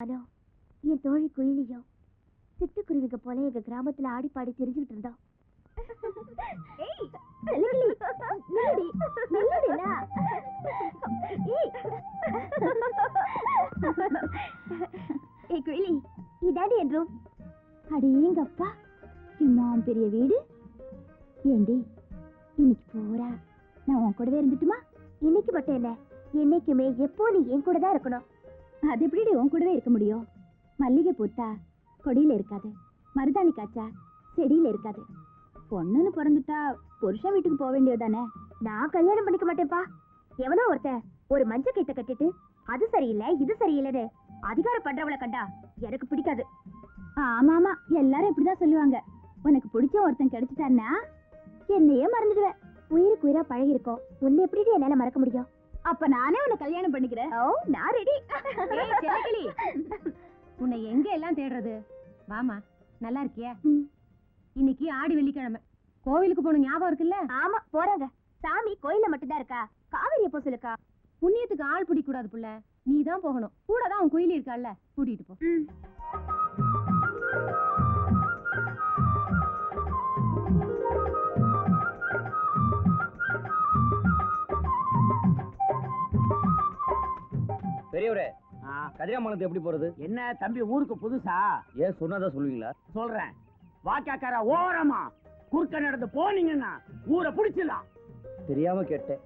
நானும் என் தோழி குயிலியும் சிட்டுக்குருவிங்க போல எங்க கிராமத்துல ஆடி பாடி தெரிஞ்சுக்கிட்டு இருந்தோம். ஏய், குயிலி, இதாடி என் room. அடேங்கப்பா இம்மாம் பெரிய வீடு. ஏண்டி இன்னைக்கு போறா? நான் உன் கூடவே இருந்துட்டுமா? இன்னைக்கு மட்டும் என்ன என்னைக்குமே எப்போ நீ என் கூட தான் இருக்கணும்? அது எப்படி உன் கூடவே இருக்க முடியும்? மல்லிகை பூத்தா கொடியில இருக்காது மருதாணி காய்ச்சா செடியில இருக்காது. பொண்ணுன்னு பிறந்துட்டா புருஷன் வீட்டுக்கு போக வேண்டியது தானே நான் கல்யாணம் பண்ணிக்க மாட்டேன்ப்பா. எவனோ ஒருத்தன் ஒரு மஞ்ச கீத்தை கட்டிட்டு அது சரியில்லை இது சரியில்லைன்னு அதிகாரம் பண்றவளை கண்டா எனக்கு பிடிக்காது. ஆமா ஆமா எல்லாரும் இப்படிதான் சொல்லுவாங்க. உனக்கு பிடிச்ச ஒருத்தன் கிடைச்சிட்டான்னா என்னையே மறந்துடுவேன். உயிருக்கு உயிரா பழகி இருக்கோம் உன்னை எப்படி என்னால மறக்க முடியும்? அப்ப நானே உன்னை கல்யாணம் பண்ணிக்கிறேன். ஓ. நான் ரெடி செல்லக்கிளி. உன்னை எங்க எல்லாம் தேடுறது? வாமா நல்லா இருக்கியா. இன்னைக்கு ஆடி வெள்ளிக்கிழமை. கோவிலுக்கு போன ஞாபகம் இருக்குல்ல? ஆமா போறாங்க. சாமி கோயில்ல மட்டும்தான் இருக்கா? காவிரி எப்போ சொல்லுக்கா புண்ணியத்துக்கு ஆள் பிடிக்க கூடாது புள்ள. நீ தான் போகணும். கூட தான் உன் குயிலி இருக்கால்ல கூட்டிட்டு போ. பெரியவரே கதிராமலத்து எப்படி போறது? என்ன தம்பி ஊருக்கு புதுசா? ஏன் சொன்னாதான் சொல்லுவீங்களா? சொல்றேன். வாக்காக்கார ஓரமா குறுக்க நடந்து போனீங்கன்னா ஊரை பிடிச்சிடலாம். தெரியாம கேட்டேன்.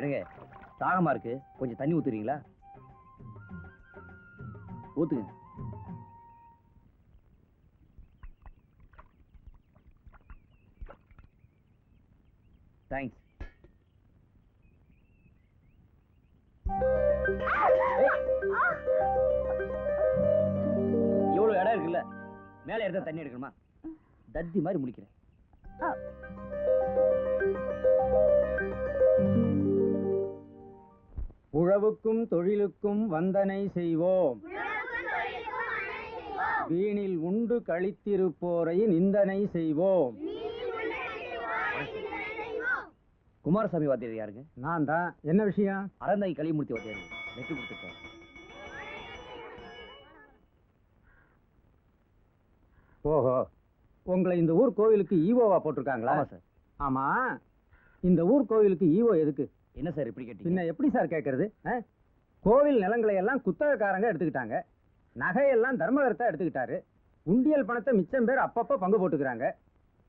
என்னங்க தாகமா இருக்கு. கொஞ்சம் தண்ணி ஊத்துறீங்களா? ஊத்துங்க. தேங்க்ஸ் இவ்வளவு இடம் இருக்குல்ல? மேலே எடுத்தா தண்ணி எடுக்கணுமா? தத்தி மாதிரி முடிக்கிறேன் உழவுக்கும் தொழிலுக்கும் வந்தனை செய்வோம். வீணில் உண்டு கழித்திருப்போரை நிந்தனை செய்வோம். குமாரசாமி வாத்தியார் யாருங்க நான் தான் என்ன விஷயம்? அறந்தாங்கி களிமூர்த்தி வாத்தியார். நெட்டு கொடுத்துருக்கேன் ஓஹோ. உங்களை இந்த ஊர் கோவிலுக்கு ஈவோவா போட்டிருக்காங்களா? ஆமா சார். ஆமா. இந்த ஊர் கோவிலுக்கு ஈவோ எதுக்கு? என்ன சார் இப்படி கேட்டீங்க? எப்படி சார் கேட்கறது? ஆ? கோவில் நிலங்களை எல்லாம் குத்தகைக்காரங்க எடுத்துக்கிட்டாங்க. நகையெல்லாம் தர்மகர்த்தா எடுத்துக்கிட்டாரு. உண்டியல் பணத்தை மிச்சம் பேர் அப்பப்போ பங்கு போட்டுக்கிறாங்க.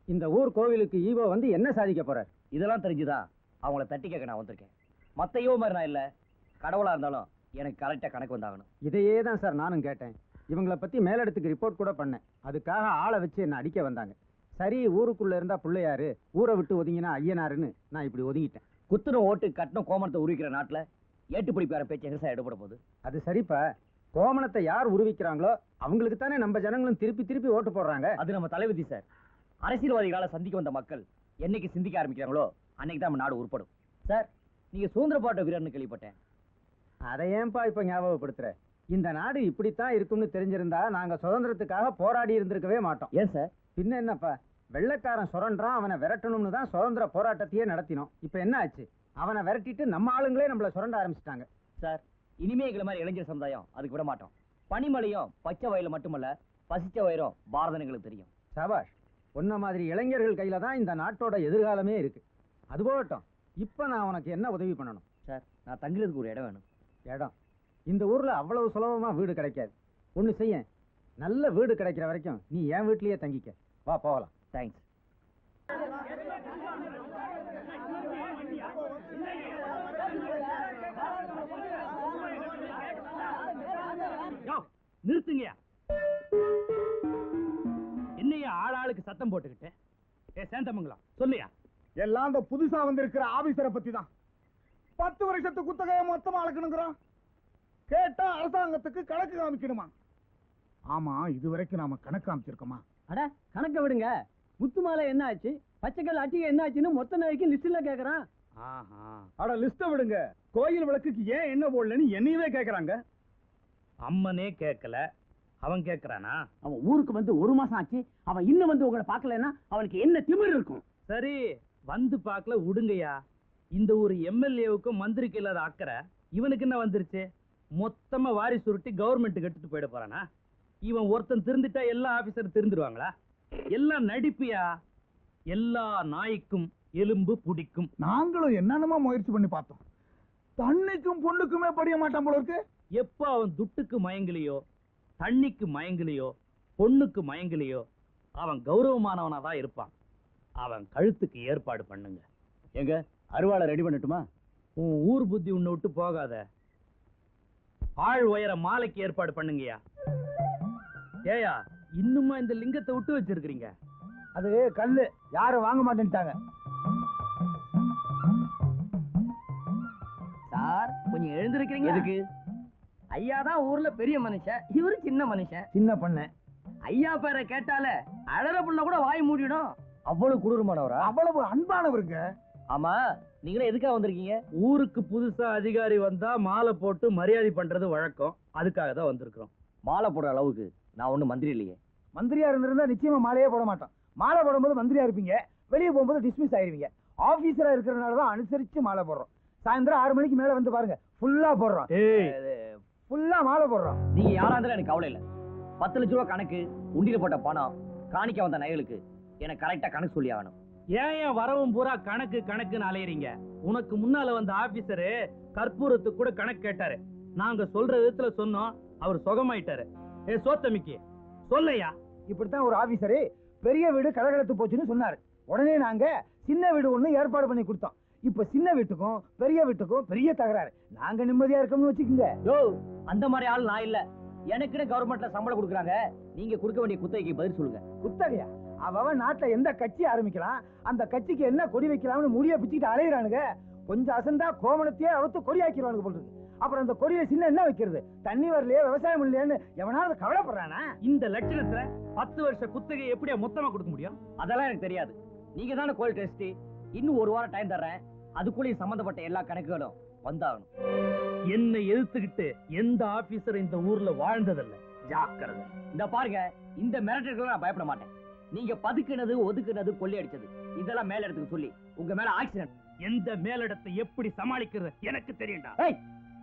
இந்த ஊர் கோவிலுக்கு ஈவோ வந்து என்ன சாதிக்க போறார்? இதெல்லாம் தெரிஞ்சுதான் அவங்கள தட்டி கேட்க நான் வந்திருக்கேன். மத்த யோ மாதிரி நான் இல்ல. கடவுளா இருந்தாலும் எனக்கு கரெக்டா கணக்கு வந்தாகணும். இதையே தான் சார் நானும் கேட்டேன். இவங்கள பத்தி மேலிடத்துக்கு ரிப்போர்ட் கூட பண்ணேன். அதுக்காக ஆளை வச்சு என்ன அடிக்க வந்தாங்க. சரி ஊருக்குள்ள இருந்தா பிள்ளையாரு ஊரை விட்டு ஒதுங்கினா ஐயனாருன்னு நான் இப்படி ஒதுங்கிட்டேன். குத்துன ஓட்டு கட்டணம் கோமணத்தை உருவிக்கிற நாட்டுல ஏட்டுப்பிடிப்பார பேச்சு எங்க எடுபட போகுது? அது சரிப்பா. கோமணத்தை யார் உருவிக்கிறாங்களோ அவங்களுக்கு தானே நம்ம ஜனங்களும் திருப்பி திருப்பி ஓட்டு போடுறாங்க. அது நம்ம தலைவிதி சார் அரசியல்வாதிகளால சந்திக்க வந்த மக்கள் என்னைக்கு சிந்திக்க ஆரம்பிக்கிறாங்களோ அன்னைக்கு தான் நம்ம நாடு உருப்படும். சார் நீங்க சுதந்திர போராட்ட வீரர்னு கேள்விப்பட்டேன். அதை ஏன்பா இப்ப ஞாபகப்படுத்துற? இந்த நாடு இப்படித்தான் இருக்கும்னு தெரிஞ்சிருந்தா நாங்க சுதந்திரத்துக்காக போராடி இருந்திருக்கவே மாட்டோம். ஏன் சார் பின்ன என்னப்பா? வெள்ளைக்காரன் சுரண்டான் அவனை விரட்டணும்னு தான் சுதந்திர போராட்டத்தையே நடத்தினோம். இப்ப என்ன ஆச்சு? அவனை விரட்டிட்டு நம்ம ஆளுங்களே நம்மள சுரண்ட ஆரம்பிச்சிட்டாங்க. சார் இனிமே எங்களை மாதிரி இளைஞர் சமுதாயம் அதுக்கு விட மாட்டோம். பனிமலையும் பச்சை வயல மட்டுமல்ல பசிச்ச வயிறும் பாரதம் எங்களுக்கு தெரியும். சபாஷ் உன்ன மாதிரி இளைஞர்கள் கையில தான் இந்த நாட்டோட எதிர்காலமே இருக்கு. அது போகட்டும். இப்ப நான் உனக்கு என்ன உதவி பண்ணணும்? சார் நான் தங்குறதுக்கு ஒரு இடம் வேணும். இடம்? இந்த ஊர்ல அவ்வளவு சுலபமா வீடு கிடைக்காது. ஒண்ணு செய்ய நல்ல வீடு கிடைக்கிற வரைக்கும் நீ என் வீட்லயே தங்கிக்க. வா போகலாம். தேங்க்ஸ் நிறுத்துங்கயா என்னையா ஆளாளுக்கு சத்தம் போட்டுக்கிட்டு? ஏ சேந்தமங்கலம் சொல்லியா எல்லாம் இந்த புதுசா வந்திருக்கிற ஆபீசரை பத்தி தான் பத்து வருஷத்து குத்தகையை மொத்தமா அளக்கணுங்கிறான். கேட்டா அரசாங்கத்துக்கு கணக்கு காமிக்கணுமா? ஆமா இது வரைக்கும் நாம கணக்கு காமிச்சிருக்கோமா? அட கணக்க விடுங்க. முத்து மாலை என்ன ஆச்சு பச்சைக்கல் அட்டிகை என்ன ஆச்சுன்னு மொத்த நாளைக்கு லிஸ்ட்ல கேக்குறான். அட லிஸ்ட விடுங்க. கோயில் விளக்குக்கு ஏன் என்ன போடலன்னு என்னையவே கேக்குறாங்க. அம்மனே கேட்கல அவன் கேட்கறானா அவன் ஊருக்கு வந்து ஒரு மாசம் ஆச்சு. அவன் இன்னும் வந்து உங்களை பார்க்கலன்னா அவனுக்கு என்ன திமிர் இருக்கும்? சரி வந்து பார்க்கல விடுங்கய்யா இந்த ஒரு எம்எல்ஏவுக்கும் மந்திரிக்கு இல்லாத அக்கறை இவனுக்கு என்ன வந்துருச்சு? மொத்தமா வாரி சுருட்டி கவர்மெண்ட்டுக்கு எடுத்துட்டு போயிட போறானா? இவன் ஒருத்தன் திருந்துட்டா எல்லா ஆபீசரும் திருந்துருவாங்களா? எல்லாம் நடிப்பியா? எல்லா நாய்க்கும் எலும்பு பிடிக்கும். நாங்களும் என்னென்னமோ முயற்சி பண்ணி பார்த்தோம். தண்ணிக்கும் பொண்ணுக்குமே படிய மாட்டான் போல இருக்கு. எப்போ அவன் துட்டுக்கு மயங்கலையோ தண்ணிக்கு மயங்கலையோ பொண்ணுக்கு மயங்கலையோ அவன் கௌரவமானவனா தான் இருப்பான். அவன் கழுத்துக்கு ஏற்பாடு பண்ணுங்க. எங்க அருவாளை ரெடி பண்ணட்டுமா? உன் ஊர் புத்தி உன்னை விட்டு போகாத. ஆள் உயர மாலைக்கு ஏற்பாடு பண்ணுங்கய்யா. ஏயா இன்னுமா இந்த லிங்கத்தை விட்டு வச்சிருக்கிறீங்க? அது கல்லு. யாரும் வாங்க மாட்டேன்ட்டாங்க. சார் கொஞ்சம் எழுந்திருக்கிறீங்க. எதுக்கு? ஐயா தான் ஊர்ல பெரிய மனுஷன். இவரு சின்ன மனுஷன். சின்ன பண்ண. ஐயா பேரை கேட்டாலே அழற புள்ள கூட வாய் மூடிடும். அவ்வளவு குளிர்மானவரா அவ்வளவு அன்பானவருங்க. ஆமா நீங்களே எதுக்காக வந்திருக்கீங்க? ஊருக்கு புதுசா அதிகாரி வந்தா மாலை போட்டு மரியாதை பண்றது வழக்கம். அதுக்காக தான் வந்திருக்கிறோம். மாலை போடுற அளவுக்கு. நான் ஒண்ணும் மந்திரி இல்லையே. மந்திரியா இருந்திருந்தா நிச்சயமா மாலையே போட மாட்டோம். மாலை போடும்போது மந்திரியா இருப்பீங்க. வெளியே போகும்போது டிஸ்மிஸ் ஆயிருவீங்க. ஆபீசரா இருக்கிறனால தான் அனுசரிச்சு மாலை போடுறோம். சாயந்தரம் ஆறு மணிக்கு மேல வந்து பாருங்க. ஃபுல்லா போடுறோம். ஏய். ஃபுல்லா மாலை போடுறோம். நீங்க யாரா இருந்தாலும் எனக்கு கவலை இல்ல. பத்து லட்ச ரூபா கணக்கு உண்டியில போட்ட பணம் காணிக்க வந்த நகைகளுக்கு எனக்கு கரெக்டா கணக்கு சொல்லி ஆகணும். ஏன் ஏன் வரவும் பூரா கணக்கு கணக்குன்னு அலையறீங்க? உனக்கு முன்னால வந்த ஆபீசரு கற்பூரத்துக்கு கூட கணக்கு கேட்டாரு. நாங்க சொல்ற விதத்துல சொன்னோம் அவர் சுகமாயிட்டாரு. ஏ சோத்தமிக்கி சொல்லையா? இப்படித்தான் ஒரு ஆபீசரு பெரிய வீடு கலகலத்து போச்சுன்னு சொன்னாரு. உடனே நாங்க சின்ன வீடு ஒண்ணு ஏற்பாடு பண்ணி கொடுத்தோம். இப்ப சின்ன வீட்டுக்கும் பெரிய வீட்டுக்கும் பெரிய தகராறு. நாங்க நிம்மதியா இருக்கோம்னு வச்சுக்கோங்க. யோ அந்த மாதிரி ஆள் நான் இல்ல. எனக்குன்னு கவர்மெண்ட்ல சம்பளம் கொடுக்குறாங்க. நீங்க கொடுக்க வேண்டிய குத்தகைக்கு பதில் சொல்லுங்க. குத்தகையா? அவன் நாட்டுல எந்த கட்சி ஆரம்பிக்கலாம்? அந்த கட்சிக்கு என்ன கொடி வைக்கலாம்னு முடிய பிச்சுக்கிட்டு அலையிறானுங்க. கொஞ்சம் அசந்தா கோமணத்தையே அவுத்து கொடி ஆக்கிடுவானுங்க போல இருக்கு. அப்புறம் அந்த கொடியில சின்ன என்ன வைக்கிறது? தண்ணி வரலையே விவசாயம் இல்லையேன்னு எவனாவது கவலைப்படுறானா? இந்த லட்சணத்துல பத்து வருஷ குத்தகை எப்படியா மொத்தமா கொடுக்க முடியும்? அதெல்லாம் எனக்கு தெரியாது. நீங்க தானே கோயில் டெஸ்ட் இன்னும் ஒரு வாரம் டைம் தர்றேன். அதுக்குள்ளேயும் சம்பந்தப்பட்ட எல்லா கணக்குகளும் வந்தாகணும். என்னை எதிர்த்துக்கிட்டு எந்த ஆபீசர் இந்த ஊர்ல வாழ்ந்ததில்ல. ஜாக்கிரதை. இந்த பாருங்க இந்த மிரட்டல்கள் நான் பயப்பட மாட்டேன். நீங்க பதுக்குனது ஒதுக்குனது கொள்ளையடிச்சது. இதெல்லாம் மேல இடத்துக்கு சொல்லி உங்க மேல ஆக்சிடென்ட் எந்த மேலிடத்தை எப்படி சமாளிக்கிறது எனக்கு தெரியும்டா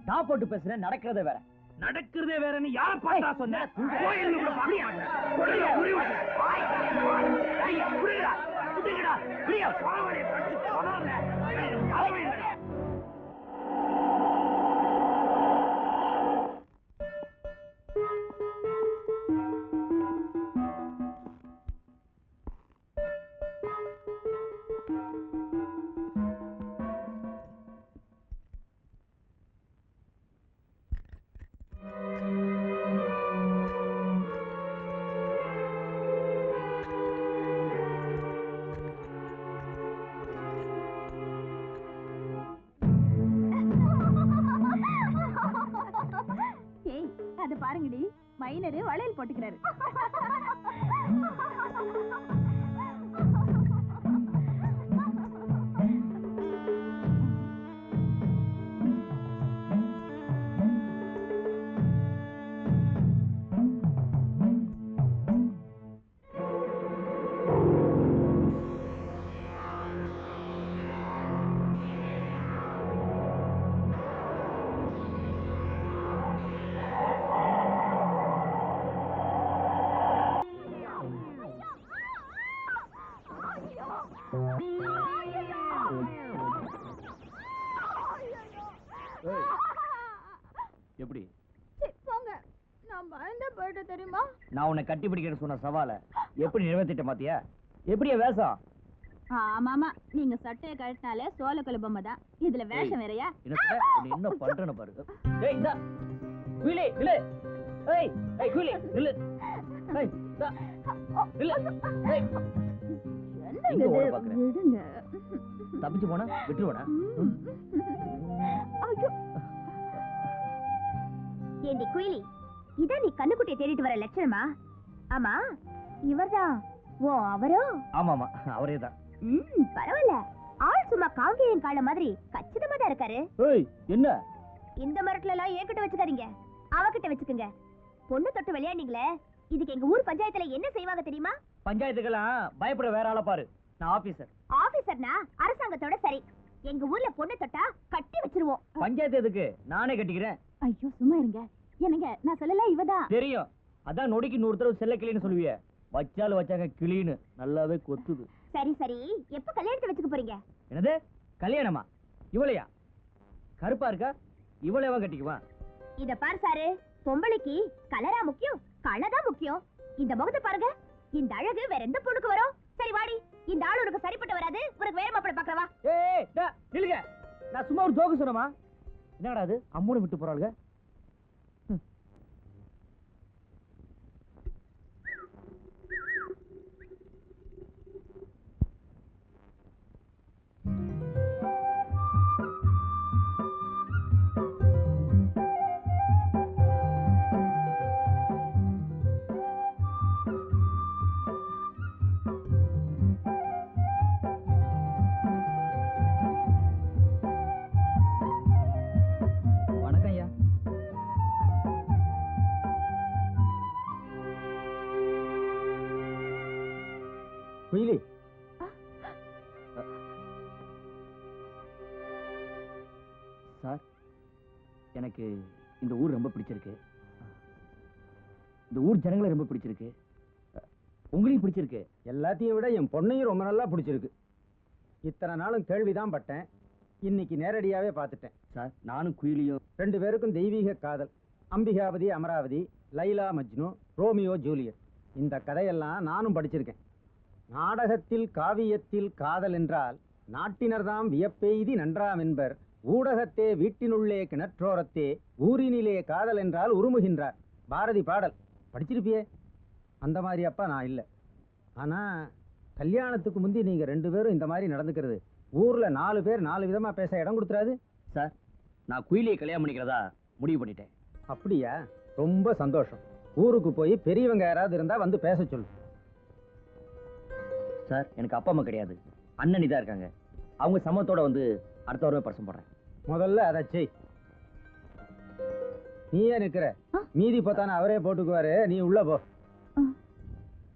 நான் போட்டு பேசுறேன் நடக்கிறதே வேற. நடக்கிறதே வேறன்னு யார பார்த்தா சொன்ன? கோயில் போட்டுக்கிறாரு. நான் உன்னை கட்டி பிடிக்கிறேன்னு சொன்ன சவால எப்படி நிறைவேற்றிட்ட பாத்தியா எப்படியா வேஷம்? ஆமாமா நீங்க சட்டையை கழட்டினாலே சோழ குலபொம்மை தான். இதுல வேஷம் வேறயா? என்ன பண்றேன்னு பாரு. ஏய் இந்த. குயிலி நில்லு ஏய் ஏய் குயிலி நில்லு. ஏய் இந்தா. நில்லு. ஏய். என்னங்க இது? விடுங்க. தப்பிச்சு போனா? விட்டுருவானா. ஐயோ. ஏண்டி குயிலி? இதான் நீ கண்ணுக்குட்டியை தேடிட்டு வர லட்சணமா? ஆமா இவர்தான். ஓ அவரோ? ஆமாமா அவரே தான் ம் பரவாயில்ல. ஆள் சும்மா காங்கேயன் கால மாதிரி கச்சிதமா தான் இருக்காரு. ஏய் என்ன? இந்த மரத்துல எல்லாம் என்கிட்ட வச்சுக்காதீங்க. அவகிட்ட வச்சுக்குங்க. பொண்ணு தொட்டு விளையாண்டீங்களே இதுக்கு எங்க ஊர் பஞ்சாயத்துல என்ன செய்வாங்க தெரியுமா? பஞ்சாயத்துக்கெல்லாம் பயப்பட வேற ஆளை பாரு. நான் ஆபீசர். ஆபீசர்னா அரசாங்கத்தோட சரி. எங்க ஊர்ல பொண்ணு தொட்டா கட்டி வச்சிருவோம். பஞ்சாயத்து எதுக்கு? நானே கட்டிக்கிறேன். ஐயோ சும்மா இருங்க. என்னங்க நான் சொல்லல இவதான் தெரியும். அதான் நொடிக்கு நூறு தடவை செல்ல கிளின்னு சொல்லுவிய. வச்சாலும் வச்சாங்க கிளின்னு. நல்லாவே கொத்துது. சரி சரி. எப்ப கல்யாணத்தை வச்சுக்க போறீங்க? என்னது? கல்யாணமா? இவளையா? கருப்பா இருக்கா? இவளையவா கட்டிக்குவான் இத பாரு சாரு. பொம்பளைக்கு கலரா முக்கியம் கலதான் முக்கியம். இந்த முகத்தை பாருங்க. இந்த அழகு வேற எந்த பொண்ணுக்கு வரும்? சரி வாடி. இந்த ஆள் உனக்கு சரிப்பட்டு வராது. உனக்கு வேற மாப்பிள பாக்கறவா. ஏய் நில்லுங்க. நான் சும்மா ஒரு ஜோக்கு சொன்னமா என்னடா அது? அம்மூனை விட்டு போறாளுங்க. எனக்கு இந்த ஊர் ரொம்ப பிடிச்சிருக்கு. இந்த ஊர் ஜனங்களை ரொம்ப பிடிச்சிருக்கு. உங்களையும் பிடிச்சிருக்கு. எல்லாத்தையும் விட என் பொண்ணையும் ரொம்ப நல்லா பிடிச்சிருக்கு. இத்தனை நாளும் கேள்விதான் பட்டேன். இன்னைக்கு நேரடியாவே பார்த்துட்டேன். சார் நானும் குயிலியும் ரெண்டு பேருக்கும் தெய்வீக காதல். Ambikapathi Amaravathi Laila Majnu Romeo Juliet. இந்த கதையெல்லாம் நானும் படிச்சிருக்கேன். நாடகத்தில் காவியத்தில் காதல் என்றால் நாட்டினர்தாம் வியப்பெய்தி நன்றாம் என்பர். ஊடகத்தே வீட்டினுள்ளே கிணற்றோரத்தே ஊரினிலே காதல் என்றால் உருமுகின்றார். பாரதி பாடல். படிச்சிருப்பியே? அந்த மாதிரி அப்பா நான் இல்லை. ஆனா கல்யாணத்துக்கு முந்தி நீங்க ரெண்டு பேரும் இந்த மாதிரி நடந்துக்கிறது. ஊர்ல நாலு பேர் நாலு விதமா பேச இடம் கொடுத்துறாது. சார் நான் குயிலியை கல்யாணம் பண்ணிக்கிறதா முடிவு பண்ணிட்டேன். அப்படியா? ரொம்ப சந்தோஷம். ஊருக்கு போய் பெரியவங்க யாராவது இருந்தா வந்து பேச சொல்லு. சார் எனக்கு அப்பா அம்மா கிடையாது. அண்ணன் தான் இருக்காங்க. அவங்க சமத்தோட வந்து அடுத்த வாரமே பரிசம் போடுறேன். முதல்ல அதை செய். நீ ஏன் நிக்கிற மீதி பார்த்தானே அவரே போட்டுக்குவாரு. நீ உள்ள போ.